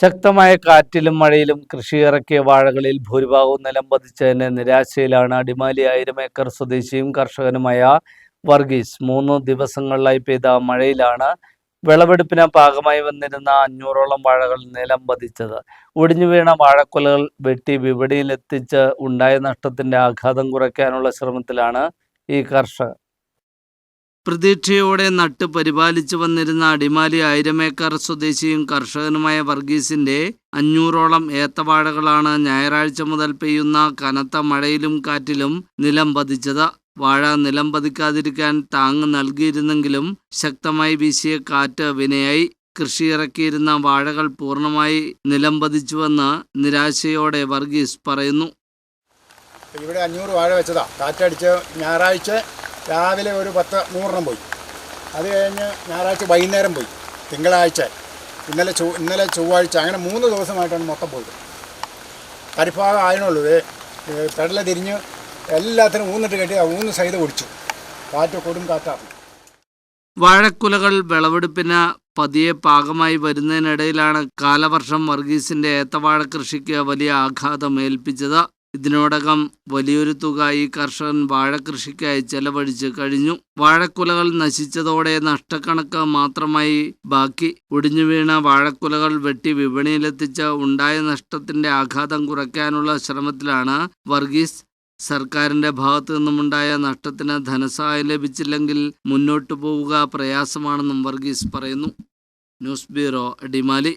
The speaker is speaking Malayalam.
ശക്തമായ കാറ്റിലും മഴയിലും കൃഷി ഇറക്കിയ വാഴകളിൽ ഭൂരിഭാഗവും നിലം പതിച്ചതിന് നിരാശയിലാണ് അടിമാലി ആയിരം ഏക്കർ സ്വദേശിയും കർഷകനുമായ വർഗീസ്. മൂന്ന് ദിവസങ്ങളിലായി പെയ്ത മഴയിലാണ് വിളവെടുപ്പിന് പാകമായി വന്നിരുന്ന അഞ്ഞൂറോളം വാഴകൾ നിലം പതിച്ചത്. ഒടിഞ്ഞു വീണ വാഴക്കൊലകൾ വെട്ടി വിപണിയിലെത്തിച്ച് ഉണ്ടായ നഷ്ടത്തിന്റെ ആഘാതം കുറയ്ക്കാനുള്ള ശ്രമത്തിലാണ് ഈ കർഷകർ. പ്രതീക്ഷയോടെ നട്ട് പരിപാലിച്ചു വന്നിരുന്ന അടിമാലി ആയിരമേക്കാർ സ്വദേശിയും കർഷകനുമായ വർഗീസിന്റെ അഞ്ഞൂറോളം ഏത്തവാഴകളാണ് ഞായറാഴ്ച മുതൽ പെയ്യുന്ന കനത്ത മഴയിലും കാറ്റിലും നിലം പതിച്ചത്. വാഴ നിലം പതിക്കാതിരിക്കാൻ താങ് നൽകിയിരുന്നെങ്കിലും ശക്തമായി വീശിയ കാറ്റ് വിനയായി. കൃഷി ഇറക്കിയിരുന്ന വാഴകൾ പൂർണമായി നിലം പതിച്ചുവെന്ന് നിരാശയോടെ വർഗീസ് പറയുന്നു. ഇവിടെ അഞ്ഞൂറ് വാഴ വെച്ചതാ. കാറ്റടിച്ച് ഞായറാഴ്ച രാവിലെ ഒരു പത്ത് നൂറെണ്ണം പോയി. അത് കഴിഞ്ഞ് ഞായറാഴ്ച വൈകുന്നേരം പോയി. തിങ്കളാഴ്ച ഇന്നലെ ചൊ ഇന്നലെ ചൊവ്വാഴ്ച അങ്ങനെ മൂന്ന് ദിവസമായിട്ടാണ് മൊത്തം പോയത്. കരിഭാഗം ആയതിനുള്ളൂ പെടല തിരിഞ്ഞ് എല്ലാത്തിനും ഊന്നിട്ട് കെട്ടി ഊന്ന് സൈഡ് ഒടിച്ചു കാറ്റ് കൊടും കാറ്റാണ്. വാഴക്കുലകൾ വിളവെടുപ്പിന് പതിയെ പാകമായി വരുന്നതിനിടയിലാണ് കാലവർഷം വർഗീസിന്റെ ഏത്തവാഴ കൃഷിക്ക് വലിയ ആഘാതം ഏൽപ്പിച്ചത്. ഇതിനോടകം വലിയൊരു തുക ഈ കർഷകൻ വാഴകൃഷിക്കായി ചെലവഴിച്ച് കഴിഞ്ഞു. വാഴക്കുലകൾ നശിച്ചതോടെ നഷ്ടക്കണക്ക് മാത്രമായി ബാക്കി. ഒടിഞ്ഞു വീണ വാഴക്കുലകൾ വെട്ടി വിപണിയിലെത്തിച്ച് ഉണ്ടായ നഷ്ടത്തിന്റെ ആഘാതം കുറയ്ക്കാനുള്ള ശ്രമത്തിലാണ് വർഗീസ്. സർക്കാരിന്റെ ഭാഗത്തു നിന്നുമുണ്ടായ നഷ്ടത്തിന് ധനസഹായം ലഭിച്ചില്ലെങ്കിൽ മുന്നോട്ടു പോവുക പ്രയാസമാണെന്നും വർഗീസ് പറയുന്നു. News bureau Adimali.